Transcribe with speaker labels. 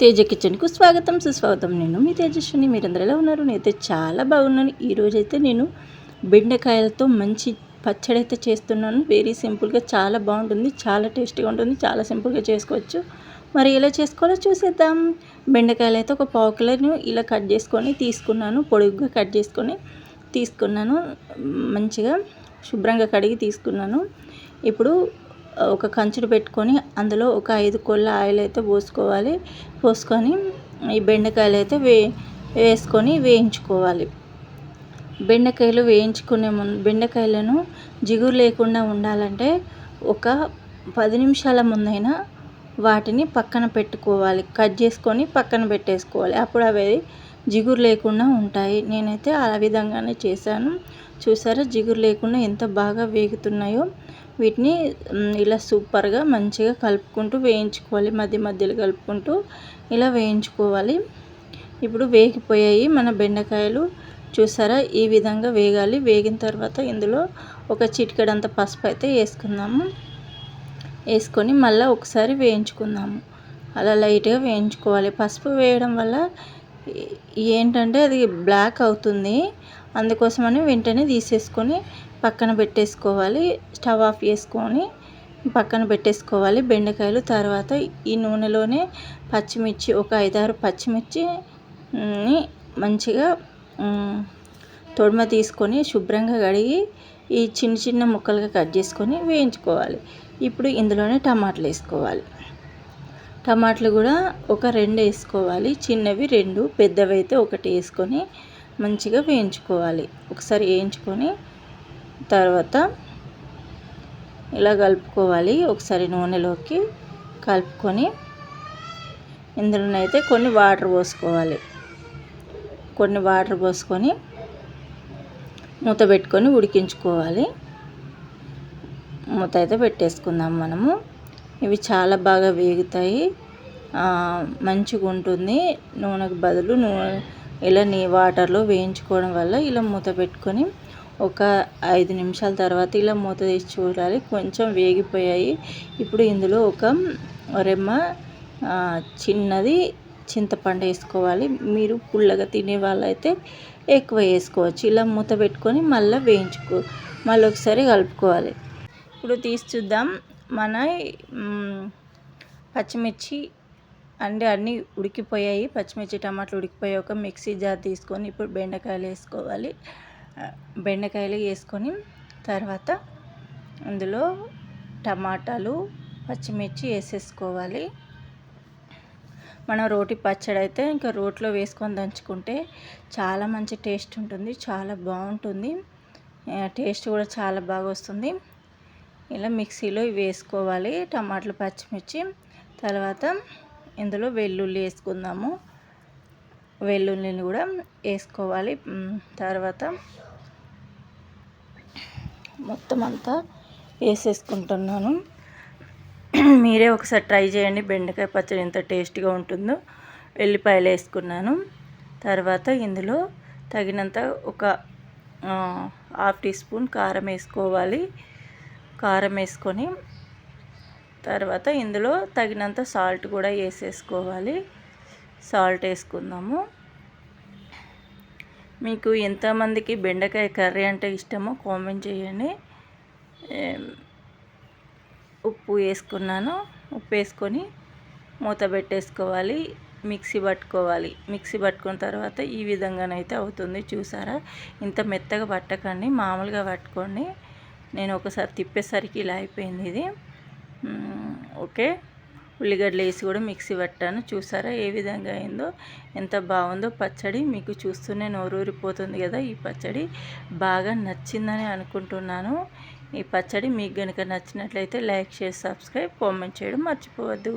Speaker 1: తేజ కిచెన్కు స్వాగతం సుస్వాగతం. నేను మీ తేజస్విని. మీరందరూ ఎలా ఉన్నారు? నేనైతే చాలా బాగున్నాను. ఈరోజైతే నేను బెండకాయలతో మంచి పచ్చడి అయితే చేస్తున్నాను. వెరీ సింపుల్గా చాలా బాగుంటుంది. చాలా టేస్టీగా ఉంటుంది. చాలా సింపుల్గా చేసుకోవచ్చు. మరి ఎలా చేసుకోవాలో చూసేద్దాం. బెండకాయలు అయితే ఒక పావు కిలోను ఇలా కట్ చేసుకొని తీసుకున్నాను. పొడుగ్గా కట్ చేసుకొని తీసుకున్నాను. మంచిగా శుభ్రంగా కడిగి తీసుకున్నాను. ఇప్పుడు ఒక కంచుడు పెట్టుకొని అందులో ఒక ఐదు కోళ్ళ ఆయిల్ అయితే పోసుకోవాలి. పోసుకొని ఈ బెండకాయలు అయితే వే వేసుకొని వేయించుకోవాలి. బెండకాయలు వేయించుకునే ముందు బెండకాయలను జిగురు లేకుండా ఉండాలంటే ఒక పది నిమిషాల ముందైనా వాటిని పక్కన పెట్టుకోవాలి. కట్ చేసుకొని పక్కన పెట్టేసుకోవాలి. అప్పుడు అవి జిగురు లేకుండా ఉంటాయి. నేనైతే ఆ విధంగానే చేశాను. చూసారా? జిగురు లేకుండా ఎంత బాగా వేగుతున్నాయో. వీటిని ఇలా సూపర్గా మంచిగా కలుపుకుంటూ వేయించుకోవాలి. మధ్య మధ్యలో కలుపుకుంటూ ఇలా వేయించుకోవాలి. ఇప్పుడు వేగిపోయాయి మన బెండకాయలు. చూసారా? ఈ విధంగా వేగాలి. వేగిన తర్వాత ఇందులో ఒక చిటికడంత పసుపు అయితే వేసుకుందాము. వేసుకొని మళ్ళీ ఒకసారి వేయించుకుందాము. అలా లైట్గా వేయించుకోవాలి. పసుపు వేయడం వల్ల ఏంటంటే అది బ్లాక్ అవుతుంది. అందుకోసమని వెంటనే తీసేసుకొని పక్కన పెట్టేసుకోవాలి. స్టవ్ ఆఫ్ చేసుకొని పక్కన పెట్టేసుకోవాలి. బెండకాయలు తర్వాత ఈ నూనెలోనే పచ్చిమిర్చి ఒక ఐదారు పచ్చిమిర్చిని మంచిగా తొడమ తీసుకొని శుభ్రంగా కడిగి ఈ చిన్న చిన్న ముక్కలుగా కట్ చేసుకొని వేయించుకోవాలి. ఇప్పుడు ఇందులోనే టమాటాలు వేసుకోవాలి. టమాటాలు కూడా ఒక రెండు వేసుకోవాలి. చిన్నవి రెండు పెద్దవి అయితే ఒకటి వేసుకొని మంచిగా వేయించుకోవాలి. ఒకసారి వేయించుకొని తర్వాత ఇలా కలుపుకోవాలి. ఒకసారి నూనెలోకి కలుపుకొని ఇందులోనైతే కొన్ని వాటర్ పోసుకోవాలి. కొన్ని వాటర్ పోసుకొని మూత పెట్టుకొని ఉడికించుకోవాలి. మూత అయితే పెట్టేసుకుందాం మనము. ఇవి చాలా బాగా వేగుతాయి. మంచిగా ఉంటుంది. నూనెకు బదులు నూనె ఇలా నీ వాటర్లో వేయించుకోవడం వల్ల ఇలా మూత పెట్టుకొని ఒక ఐదు నిమిషాల తర్వాత ఇలా మూత తీసి చూడాలి. కొంచెం వేగిపోయాయి. ఇప్పుడు ఇందులో ఒక రెమ్మ చిన్నది చింతపండు వేసుకోవాలి. మీరు పుల్లగా తినే వాళ్ళైతే ఎక్కువ వేసుకోవచ్చు. ఇలా మూత పెట్టుకొని మళ్ళీ వేయించుకో మళ్ళీ ఒకసారి కలుపుకోవాలి. ఇప్పుడు తీసి చూద్దాం. మన పచ్చిమిర్చి అంటే అన్నీ ఉడికిపోయాయి. పచ్చిమిర్చి టమాటాలు ఉడికిపోయాయి. ఒక మిక్సీ జార్ తీసుకొని ఇప్పుడు బెండకాయలు వేసుకోవాలి. బెండకాయలు వేసుకొని తర్వాత అందులో టమాటాలు పచ్చిమిర్చి వేసేసుకోవాలి. మనం రోటి పచ్చడి అయితే ఇంకా రోట్లో వేసుకొని దంచుకుంటే చాలా మంచి టేస్ట్ ఉంటుంది చాలా బాగుంటుంది. టేస్ట్ కూడా చాలా బాగా వస్తుంది. ఇలా మిక్సీలో వేసుకోవాలి టమాటాలు పచ్చిమిర్చి. తర్వాత ఇందులో వెల్లుల్లి వేసుకుందాము. వెల్లుల్లిని కూడా వేసుకోవాలి. తర్వాత మొత్తం అంతా వేసేసుకుంటున్నాను. మీరే ఒకసారి ట్రై చేయండి. బెండకాయ పచ్చడి ఎంత టేస్టీగా ఉంటుందో వెల్లిపాయలు వేసుకున్నాను. తర్వాత ఇందులో తగినంత ఒక హాఫ్ టీ స్పూన్ కారం వేసుకోవాలి. కారం వేసుకొని తర్వాత ఇందులో తగినంత సాల్ట్ కూడా వేసేసుకోవాలి. సాల్ట్ వేసుకుందాము. మీకు ఎంతమందికి బెండకాయ కర్రీ అంటే ఇష్టమో కామెంట్ చేయండి. ఉప్పు వేసుకున్నాను. ఉప్పు వేసుకొని మూత పెట్టేసుకోవాలి. మిక్సీ పట్టుకోవాలి. మిక్సీ పట్టుకున్న తర్వాత ఈ విధంగానైతే అవుతుంది. చూసారా? ఇంత మెత్తగా పట్టకండి. మామూలుగా పట్టుకోండి. నేను ఒకసారి తిప్పేసరికి ఇలా అయిపోయింది ఇది. ఓకే? ఉల్లిగడ్డలు వేసి కూడా మిక్సీ పట్టాను. చూసారా ఏ విధంగా అయిందో? ఎంత బాగుందో పచ్చడి. మీకు చూస్తూనే నోరూరిపోతుంది కదా ఈ పచ్చడి. బాగా నచ్చిందని అనుకుంటున్నాను. ఈ పచ్చడి మీకు కనుక నచ్చినట్లయితే లైక్ చేసి సబ్స్క్రైబ్ కామెంట్ చేయడం మర్చిపోవద్దు.